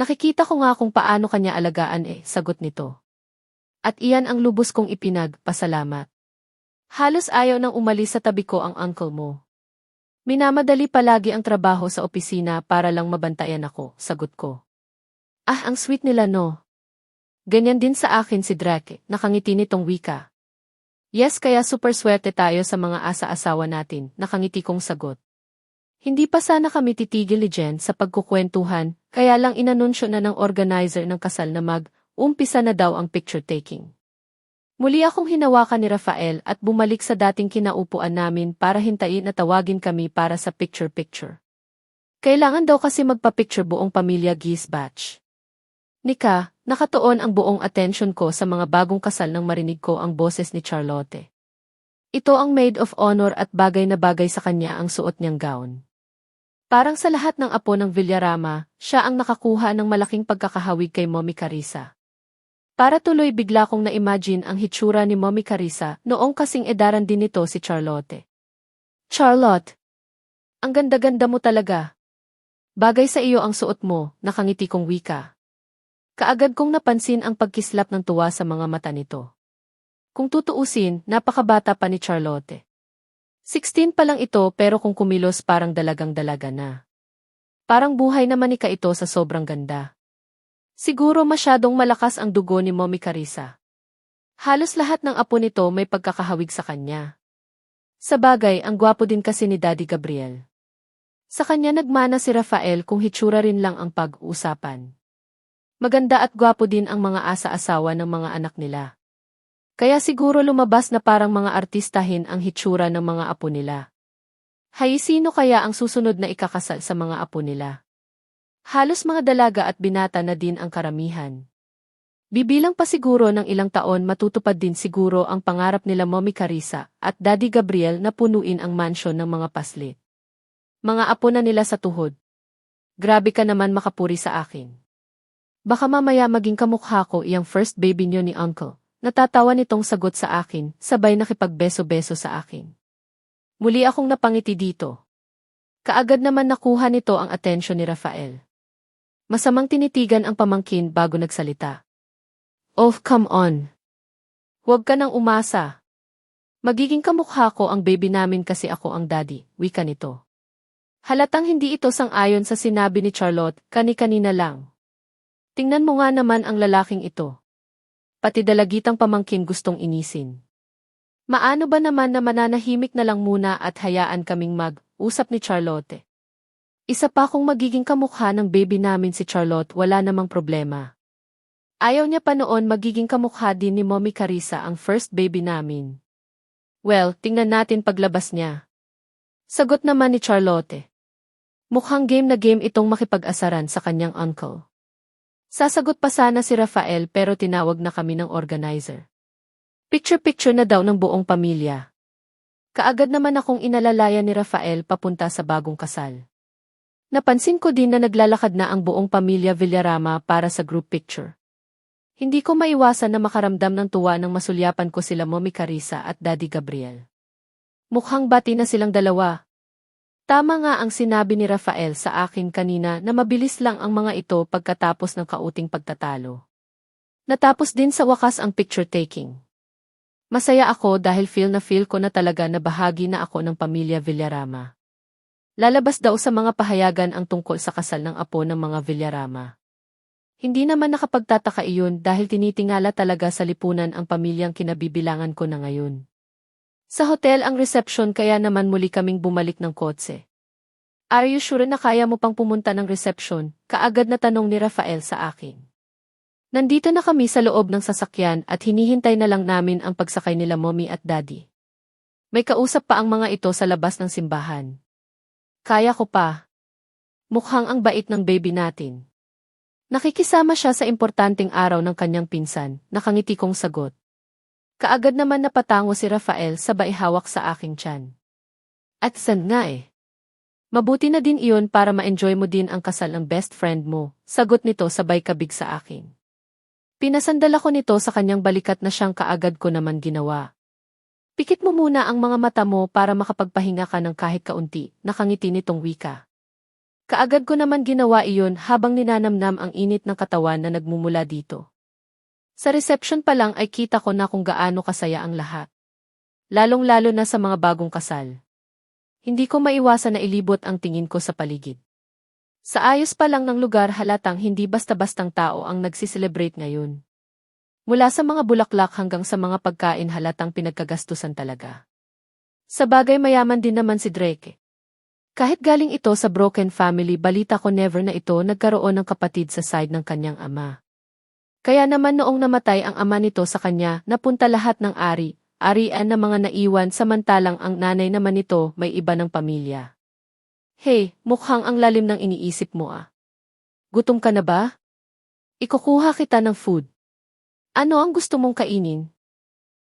Nakikita ko nga kung paano kanya alagaan eh, sagot nito. At iyan ang lubos kong ipinagpasalamat. Halos ayaw nang umalis sa tabi ko ang uncle mo. Minamadali palagi ang trabaho sa opisina para lang mabantayan ako, sagot ko. Ah, ang sweet nila no. Ganyan din sa akin si Drake, nakangiti nitong wika. Yes, kaya super swerte tayo sa mga asa-asawa natin, nakangiti kong sagot. Hindi pa sana kami titigil ni Jen sa pagkukwentuhan, kaya lang inanunsyo na ng organizer ng kasal na mag, umpisa na daw ang picture taking. Muli akong hinawakan ni Rafael at bumalik sa dating kinaupuan namin para hintayin na tawagin kami para sa picture-picture. Kailangan daw kasi magpa-picture buong pamilya Gies batch. Nika, nakatuon ang buong atensyon ko sa mga bagong kasal nang marinig ko ang boses ni Charlotte. Ito ang maid of honor at bagay na bagay sa kanya ang suot niyang gown. Parang sa lahat ng apo ng Villarama, siya ang nakakuha ng malaking pagkakahawig kay Mommy Carissa. Para tuloy bigla kong na-imagine ang hitsura ni Mommy Carissa noong kasing edaran din nito si Charlotte. Charlotte! Ang ganda-ganda mo talaga. Bagay sa iyo ang suot mo, nakangiti kong wika. Kaagad kong napansin ang pagkislap ng tuwa sa mga mata nito. Kung tutuusin, napakabata pa ni Charlotte. 16 pa lang ito pero kung kumilos parang dalagang-dalaga na. Parang buhay naman ika ito sa sobrang ganda. Siguro masyadong malakas ang dugo ni Mommy Carissa. Halos lahat ng apo nito may pagkakahawig sa kanya. Sa bagay, ang gwapo din kasi ni Daddy Gabriel. Sa kanya nagmana si Rafael kung hitsura rin lang ang pag-uusapan. Maganda at gwapo din ang mga asa-asawa ng mga anak nila. Kaya siguro lumabas na parang mga artistahin ang hitsura ng mga apo nila. Hay sino kaya ang susunod na ikakasal sa mga apo nila? Halos mga dalaga at binata na din ang karamihan. Bibilang pa siguro ng ilang taon matutupad din siguro ang pangarap nila Mommy Carissa at Daddy Gabriel na punuin ang mansyon ng mga paslit. Mga apo na nila sa tuhod. Grabe ka naman makapuri sa akin. Baka mamaya maging kamukha ko iyang first baby niyo ni Uncle. Natatawa nitong sagot sa akin, sabay nakipagbeso-beso sa akin. Muli akong napangiti dito. Kaagad naman nakuha nito ang atensyon ni Rafael. Masamang tinitigan ang pamangkin bago nagsalita. Oh, come on. Huwag ka nang umasa. Magiging kamukha ko ang baby namin kasi ako ang daddy, wika nito. Halatang hindi ito sang-ayon sa sinabi ni Charlotte, kani-kanina lang. Tingnan mo nga naman ang lalaking ito. Pati dalagitang pamangkin gustong inisin. Maano ba naman na mananahimik na lang muna at hayaan kaming mag-usap ni Charlotte? Isa pa kung magiging kamukha ng baby namin si Charlotte wala namang problema. Ayaw niya pa noon magiging kamukha din ni Mommy Carissa ang first baby namin. Well, tingnan natin paglabas niya. Sagot naman ni Charlotte. Mukhang game na game itong makipag-asaran sa kanyang uncle. Sasagot pa sana si Rafael pero tinawag na kami ng organizer. Picture-picture na daw ng buong pamilya. Kaagad naman akong inalalaya ni Rafael papunta sa bagong kasal. Napansin ko din na naglalakad na ang buong pamilya Villarama para sa group picture. Hindi ko maiwasan na makaramdam ng tuwa nang masulyapan ko sila Mommy Carissa at Daddy Gabriel. Mukhang bati na silang dalawa. Tama nga ang sinabi ni Rafael sa akin kanina na mabilis lang ang mga ito pagkatapos ng kauting pagtatalo. Natapos din sa wakas ang picture taking. Masaya ako dahil feel na feel ko na talaga na bahagi na ako ng pamilya Villarama. Lalabas daw sa mga pahayagan ang tungkol sa kasal ng apo ng mga Villarama. Hindi naman nakapagtataka iyon dahil tinitingala talaga sa lipunan ang pamilyang kinabibilangan ko na ngayon. Sa hotel ang reception kaya naman muli kaming bumalik ng kotse. Are you sure na kaya mo pang pumunta ng reception? Kaagad na tanong ni Rafael sa akin. Nandito na kami sa loob ng sasakyan at hinihintay na lang namin ang pagsakay nila mommy at daddy. May kausap pa ang mga ito sa labas ng simbahan. Kaya ko pa. Mukhang ang bait ng baby natin. Nakikisama siya sa importanteng araw ng kanyang pinsan, nakangiti kong sagot. Kaagad naman napatango si Rafael sabay hawak sa aking tiyan. At san nga eh. Mabuti na din iyon para ma-enjoy mo din ang kasal ng best friend mo, sagot nito sabay kabig sa akin. Pinasandal ako nito sa kanyang balikat na siyang kaagad ko naman ginawa. Pikit mo muna ang mga mata mo para makapagpahinga ka ng kahit kaunti, nakangiti nitong wika. Kaagad ko naman ginawa iyon habang ninanamnam ang init ng katawan na nagmumula dito. Sa reception pa lang ay kita ko na kung gaano kasaya ang lahat. Lalong-lalo na sa mga bagong kasal. Hindi ko maiwasan na ilibot ang tingin ko sa paligid. Sa ayos pa lang ng lugar halatang hindi basta-bastang tao ang nagsiselebrate ngayon. Mula sa mga bulaklak hanggang sa mga pagkain halatang pinagkagastusan talaga. Sa bagay mayaman din naman si Drake. Kahit galing ito sa broken family balita ko never na ito nagkaroon ng kapatid sa side ng kanyang ama. Kaya naman noong namatay ang ama nito sa kanya, napunta lahat ng ari, arian na mga naiwan samantalang ang nanay naman nito may iba ng pamilya. Hey, mukhang ang lalim ng iniisip mo ah. Gutom ka na ba? Ikukuha kita ng food. Ano ang gusto mong kainin?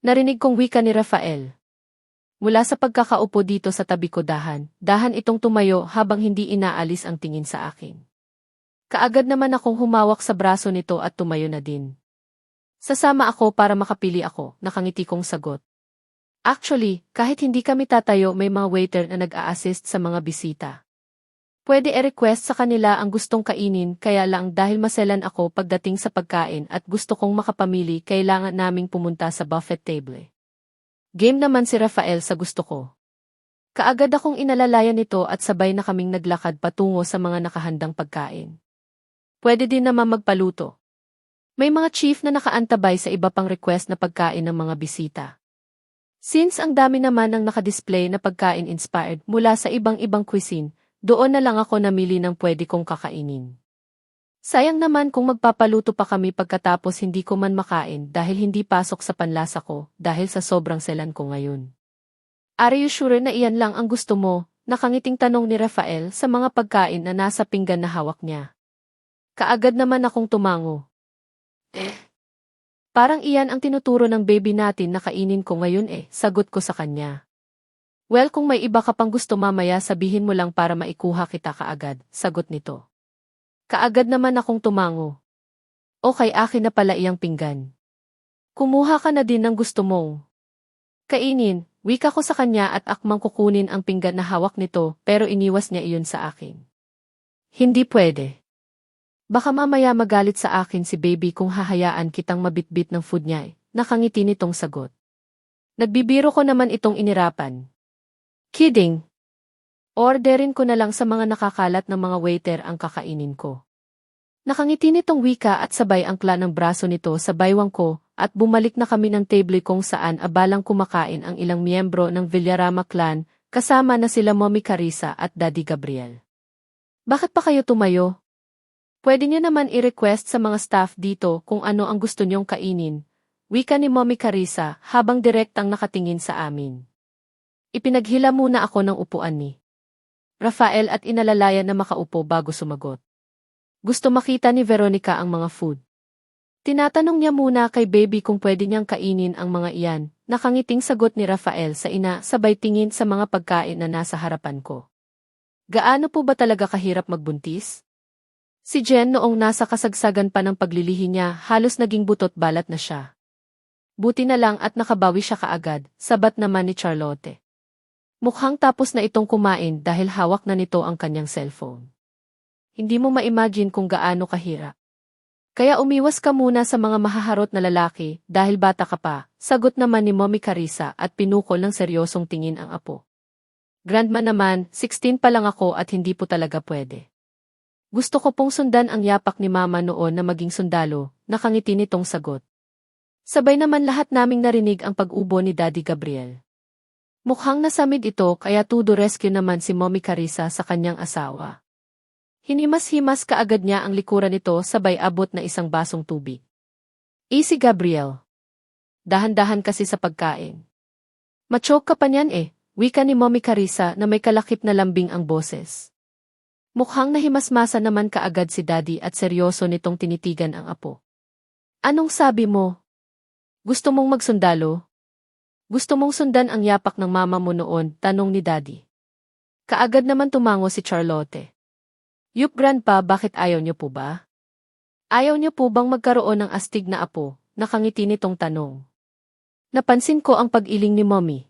Narinig kong wika ni Rafael. Mula sa pagkakaupo dito sa tabi ko dahan, dahan itong tumayo habang hindi inaalis ang tingin sa akin. Kaagad naman akong humawak sa braso nito at tumayo na din. Sasama ako para makapili ako, nakangiti kong sagot. Actually, kahit hindi kami tatayo may mga waiter na nag-a-assist sa mga bisita. Pwede e-request sa kanila ang gustong kainin kaya lang dahil maselan ako pagdating sa pagkain at gusto kong makapamili kailangan naming pumunta sa buffet table. Game naman si Rafael sa gusto ko. Kaagad akong inalalayan nito at sabay na kaming naglakad patungo sa mga nakahandang pagkain. Pwede din naman magpaluto. May mga chief na nakaantabay sa iba pang request na pagkain ng mga bisita. Since ang dami naman ang nakadisplay na pagkain inspired mula sa ibang-ibang cuisine, doon na lang ako namili ng pwede kong kakainin. Sayang naman kung magpapaluto pa kami pagkatapos hindi ko man makain dahil hindi pasok sa panlasa ko dahil sa sobrang selan ko ngayon. Are you sure na iyan lang ang gusto mo? Nakangiting tanong ni Rafael sa mga pagkain na nasa pinggan na hawak niya. Kaagad naman akong tumango. Eh. Parang iyan ang tinuturo ng baby natin na kainin ko ngayon eh, sagot ko sa kanya. Well kung may iba ka pang gusto mamaya sabihin mo lang para maikuha kita kaagad, sagot nito. Kaagad naman akong tumango. Okay akin na pala iyang pinggan. Kumuha ka na din ng gusto mong. Kainin, wika ko sa kanya at akmang kukunin ang pinggan na hawak nito pero iniwas niya iyon sa akin. Hindi pwede. Baka mamaya magalit sa akin si baby kung hahayaan kitang mabitbit ng food niya eh. Nakangiti nitong sagot. Nagbibiro ko naman itong inirapan. Kidding. Orderin ko na lang sa mga nakakalat ng mga waiter ang kakainin ko. Nakangiti nitong wika at sabay ang kla ng braso nito sa baywang ko at bumalik na kami ng table kung saan abalang kumakain ang ilang miyembro ng Villarama clan kasama na sila Mommy Carissa at Daddy Gabriel. Bakit pa kayo tumayo? Pwede niyo naman i-request sa mga staff dito kung ano ang gusto niyong kainin. Wika ni Mommy Carissa habang direktang nakatingin sa amin. Ipinaghila muna ako ng upuan ni Rafael at inalalayan na makaupo bago sumagot. Gusto makita ni Veronica ang mga food. Tinatanong niya muna kay baby kung pwede niyang kainin ang mga iyan, nakangiting sagot ni Rafael sa ina sabay tingin sa mga pagkain na nasa harapan ko. Gaano po ba talaga kahirap magbuntis? Si Jen noong nasa kasagsagan pa ng paglilihi niya halos naging butot balat na siya. Buti na lang at nakabawi siya kaagad, sabat naman ni Charlotte. Mukhang tapos na itong kumain dahil hawak na nito ang kanyang cellphone. Hindi mo ma-imagine kung gaano kahirap. Kaya umiwas ka muna sa mga mahaharot na lalaki dahil bata ka pa, sagot naman ni Mommy Carissa at pinukol ng seryosong tingin ang apo. Grandma naman, 16 pa lang ako at hindi po talaga pwede. Gusto ko pong sundan ang yapak ni Mama noon na maging sundalo, nakangiti nitong sagot. Sabay naman lahat naming narinig ang pag-ubo ni Daddy Gabriel. Mukhang nasamid ito kaya tudo rescue naman si Mommy Carissa sa kanyang asawa. Hinimas-himas kaagad niya ang likuran nito sabay abot na isang basong tubig. Easy Gabriel. Dahan-dahan kasi sa pagkain. Machok ka pa niyan eh, wika ni Mommy Carissa na may kalakip na lambing ang boses. Mukhang nahimasmasa naman kaagad si Daddy at seryoso nitong tinitigan ang apo. Anong sabi mo? Gusto mong magsundalo? Gusto mong sundan ang yapak ng mama mo noon, tanong ni Daddy. Kaagad naman tumango si Charlotte. Yup grandpa bakit ayaw niyo po ba? Ayaw niyo po bang magkaroon ng astig na apo, nakangiti nitong tanong. Napansin ko ang pag-iling ni mommy.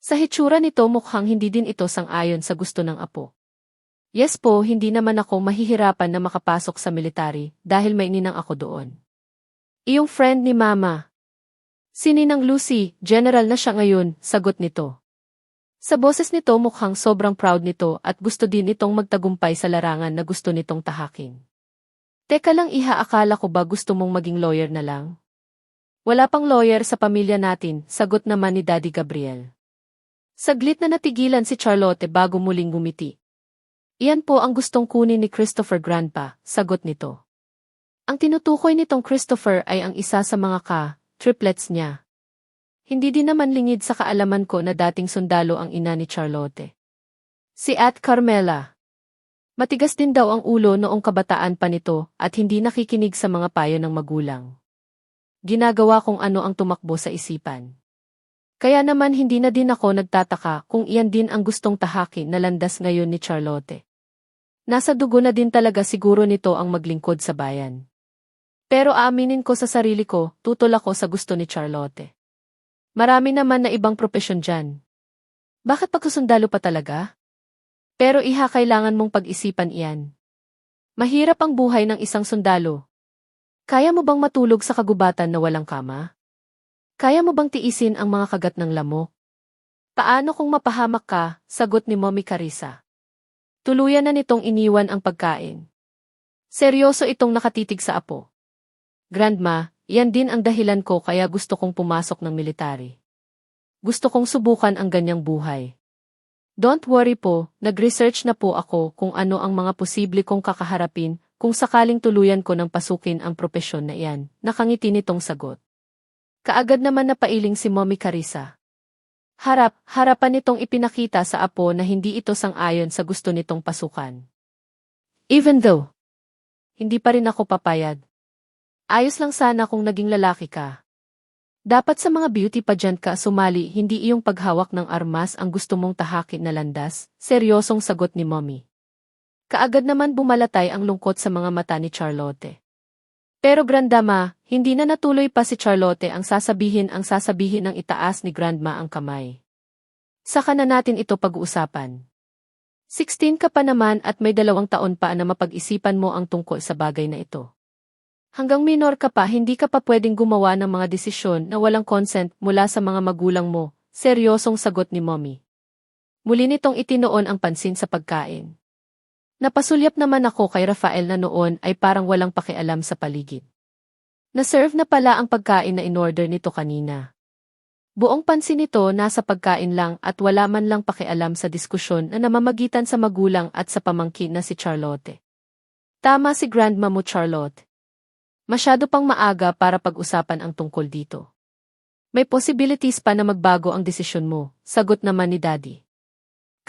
Sa hitsura nito mukhang hindi din ito sang-ayon sa gusto ng apo. Yes po, hindi naman ako mahihirapan na makapasok sa military dahil may ninang ako doon. Iyong friend ni Mama. Sininang Lucy, general na siya ngayon, sagot nito. Sa boses nito mukhang sobrang proud nito at gusto din itong magtagumpay sa larangan na gusto nitong tahakin. Teka lang iha akala ko ba gusto mong maging lawyer na lang? Wala pang lawyer sa pamilya natin, sagot naman ni Daddy Gabriel. Saglit na natigilan si Charlotte bago muling gumiti. Iyan po ang gustong kunin ni Christopher Grandpa, sagot nito. Ang tinutukoy nitong Christopher ay ang isa sa mga ka, triplets niya. Hindi din naman lingid sa kaalaman ko na dating sundalo ang ina ni Charlotte. Si At Carmela. Matigas din daw ang ulo noong kabataan pa nito at hindi nakikinig sa mga payo ng magulang. Ginagawa kong ano ang tumakbo sa isipan. Kaya naman hindi na din ako nagtataka kung iyan din ang gustong tahakin na landas ngayon ni Charlotte. Nasa dugo na din talaga siguro nito ang maglingkod sa bayan. Pero aaminin ko sa sarili ko, tutol ako sa gusto ni Charlotte. Marami naman na ibang propesyon dyan. Bakit pagsusundalo pa talaga? Pero iha kailangan mong pag-isipan iyan. Mahirap ang buhay ng isang sundalo. Kaya mo bang matulog sa kagubatan na walang kama? Kaya mo bang tiisin ang mga kagat ng lamok? Paano kung mapahamak ka, sagot ni Mommy Carissa. Tuluyan na nitong iniwan ang pagkain. Seryoso itong nakatitig sa apo. Grandma, yan din ang dahilan ko kaya gusto kong pumasok ng military. Gusto kong subukan ang ganyang buhay. Don't worry po, nag-research na po ako kung ano ang mga posible kong kakaharapin kung sakaling tuluyan ko ng pasukin ang propesyon na iyan, nakangiti nitong sagot. Kaagad naman napailing si Mommy Carissa. Harap, harapan nitong ipinakita sa apo na hindi ito sang-ayon sa gusto nitong pasukan. Even though, hindi pa rin ako papayad. Ayos lang sana kung naging lalaki ka. Dapat sa mga beauty pageant ka sumali hindi iyong paghawak ng armas ang gusto mong tahakin na landas, seryosong sagot ni mommy. Kaagad naman bumalatay ang lungkot sa mga mata ni Charlotte. Pero grandama, hindi na natuloy pa si Charlotte ang sasabihin ang sasabihin ng itaas ni grandma ang kamay. Saka na natin ito pag-uusapan. 16 ka pa naman at may dalawang taon pa na mapag-isipan mo ang tungkol sa bagay na ito. Hanggang minor ka pa hindi ka pa pwedeng gumawa ng mga desisyon na walang consent mula sa mga magulang mo, seryosong sagot ni mommy. Muli nitong itinoon ang pansin sa pagkain. Napasulyap naman ako kay Rafael na noon ay parang walang pakialam sa paligid. Naserve na pala ang pagkain na in-order nito kanina. Buong pansin nito nasa pagkain lang at wala man lang pakialam sa diskusyon na namamagitan sa magulang at sa pamangkin na si Charlotte. Tama si Grandma mo Charlotte. Masyado pang maaga para pag-usapan ang tungkol dito. May possibilities pa na magbago ang desisyon mo, sagot naman ni Daddy.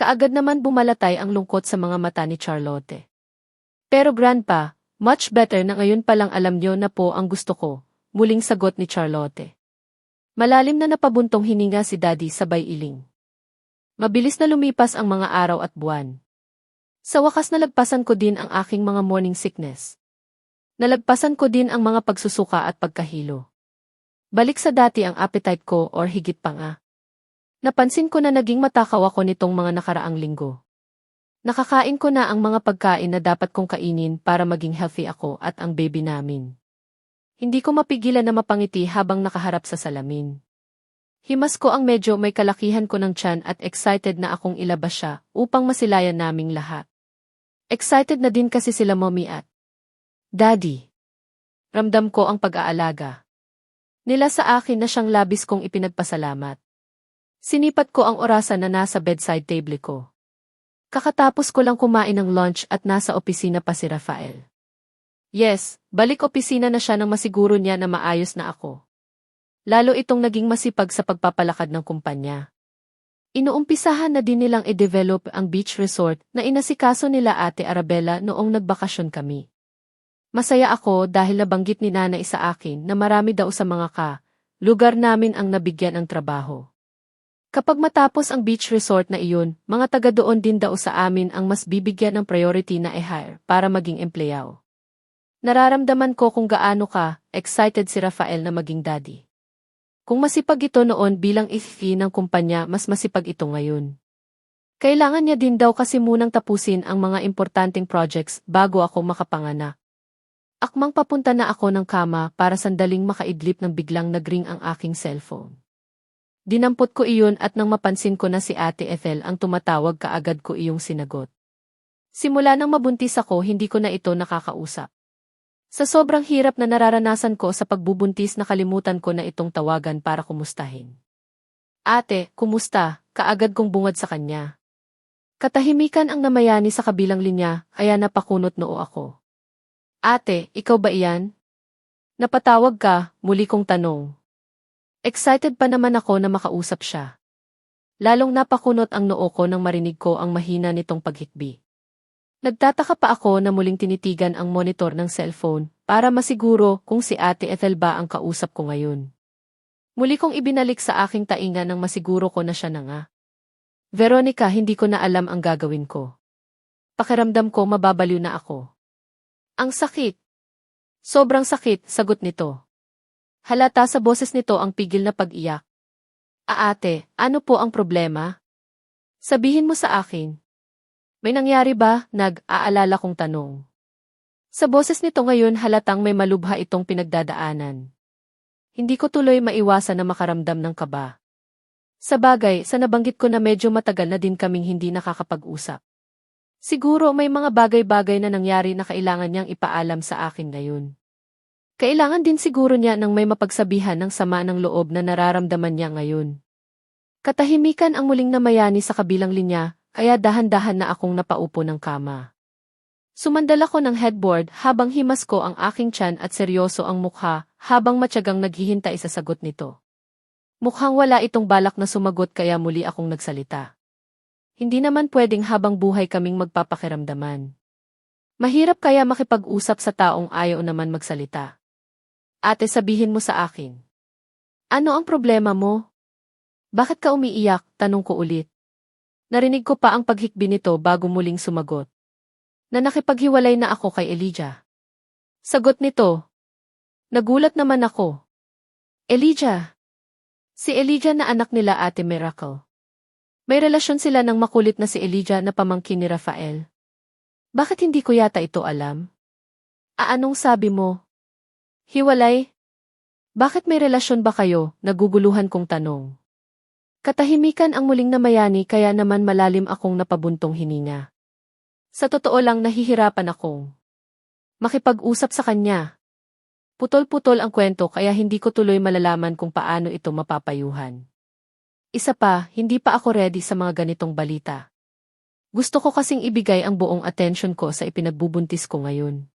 Kaagad naman bumalatay ang lungkot sa mga mata ni Charlotte. Pero Grandpa, much better na ngayon palang alam niyo na po ang gusto ko, muling sagot ni Charlotte. Malalim na napabuntong hininga si Daddy sabay iling. Mabilis na lumipas ang mga araw at buwan. Sa wakas nalagpasan ko din ang aking mga morning sickness. Nalagpasan ko din ang mga pagsusuka at pagkahilo. Balik sa dati ang appetite ko or higit pa nga. Napansin ko na naging matakaw ako nitong mga nakaraang linggo. Nakakain ko na ang mga pagkain na dapat kong kainin para maging healthy ako at ang baby namin. Hindi ko mapigilan na mapangiti habang nakaharap sa salamin. Himas ko ang medyo may kalakihan ko ng tiyan at excited na akong ilabas siya upang masilayan naming lahat. Excited na din kasi sila mommy at Daddy. Ramdam ko ang pag-aalaga. Nila sa akin na siyang labis kong ipinagpasalamat. Sinipat ko ang orasan na nasa bedside table ko. Kakatapos ko lang kumain ng lunch at nasa opisina pa si Rafael. Yes, balik opisina na siya nang masiguro niya na maayos na ako. Lalo itong naging masipag sa pagpapalakad ng kumpanya. Inuumpisahan na din nilang i-develop ang beach resort na inasikaso nila ate Arabella noong nagbakasyon kami. Masaya ako dahil nabanggit ni nanay sa akin na marami daw sa mga ka, lugar namin ang nabigyan ng trabaho. Kapag matapos ang beach resort na iyon, mga taga doon din daw sa amin ang mas bibigyan ng priority na i-hire para maging empleyaw. Nararamdaman ko kung gaano ka, excited si Rafael na maging daddy. Kung masipag ito noon bilang ifi ng kumpanya, mas masipag ito ngayon. Kailangan niya din daw kasi munang tapusin ang mga importanteng projects bago ako makapanganak. Akmang papunta na ako ng kama para sandaling makaidlip ng biglang nagring ang aking cellphone. Dinampot ko iyon at nang mapansin ko na si Ate Ethel ang tumatawag kaagad ko iyong sinagot. Simula nang mabuntis ako hindi ko na ito nakakausap. Sa sobrang hirap na nararanasan ko sa pagbubuntis nakalimutan ko na itong tawagan para kumustahin. Ate, kumusta? Kaagad kong bungad sa kanya. Katahimikan ang namayani sa kabilang linya, kaya napakunot noo ako. Ate, ikaw ba iyan? Napatawag ka, muli kong tanong. Excited pa naman ako na makausap siya. Lalong napakunot ang noo ko nang marinig ko ang mahina nitong paghikbi. Nagtataka pa ako na muling tinitigan ang monitor ng cellphone para masiguro kung si Ate Ethel ba ang kausap ko ngayon. Muli kong ibinalik sa aking tainga nang masiguro ko na siya na nga. Veronica, hindi ko na alam ang gagawin ko. Pakiramdam ko mababaliw na ako. Ang sakit. Sobrang sakit, sagot nito. Halata sa boses nito ang pigil na pag-iyak. Aate, ano po ang problema? Sabihin mo sa akin. May nangyari ba? Nag-aalala kong tanong. Sa boses nito ngayon halatang may malubha itong pinagdadaanan. Hindi ko tuloy maiwasan na makaramdam ng kaba. Sa bagay, sa nabanggit ko na medyo matagal na din kaming hindi nakakapag-usap. Siguro may mga bagay-bagay na nangyari na kailangan niyang ipaalam sa akin ngayon. Kailangan din siguro niya ng may mapagsabihan ng sama ng loob na nararamdaman niya ngayon. Katahimikan ang muling namayani sa kabilang linya, kaya dahan-dahan na akong napaupo ng kama. Sumandal ako ng headboard habang himas ko ang aking tiyan at seryoso ang mukha habang matyagang naghihintay sa sagot nito. Mukhang wala itong balak na sumagot kaya muli akong nagsalita. Hindi naman pwedeng habang buhay kaming magpapakiramdaman. Mahirap kaya makipag-usap sa taong ayaw naman magsalita. Ate sabihin mo sa akin. Ano ang problema mo? Bakit ka umiiyak? Tanong ko ulit. Narinig ko pa ang paghikbi nito bago muling sumagot. Na nakipaghiwalay na ako kay Elijah. Sagot nito. Nagulat naman ako. Elijah, Si Elijah na anak nila Ate Miracle. May relasyon sila ng makulit na si Elijah na pamangkin ni Rafael. Bakit hindi ko yata ito alam? Aanong sabi mo? Hiwalay? Bakit may relasyon ba kayo? Naguguluhan kong tanong. Katahimikan ang muling namayani kaya naman malalim akong napabuntong hininga. Sa totoo lang nahihirapan akong makipag-usap sa kanya. Putol-putol ang kwento kaya hindi ko tuloy malalaman kung paano ito mapapayuhan. Isa pa, hindi pa ako ready sa mga ganitong balita. Gusto ko kasing ibigay ang buong atensyon ko sa ipinagbubuntis ko ngayon.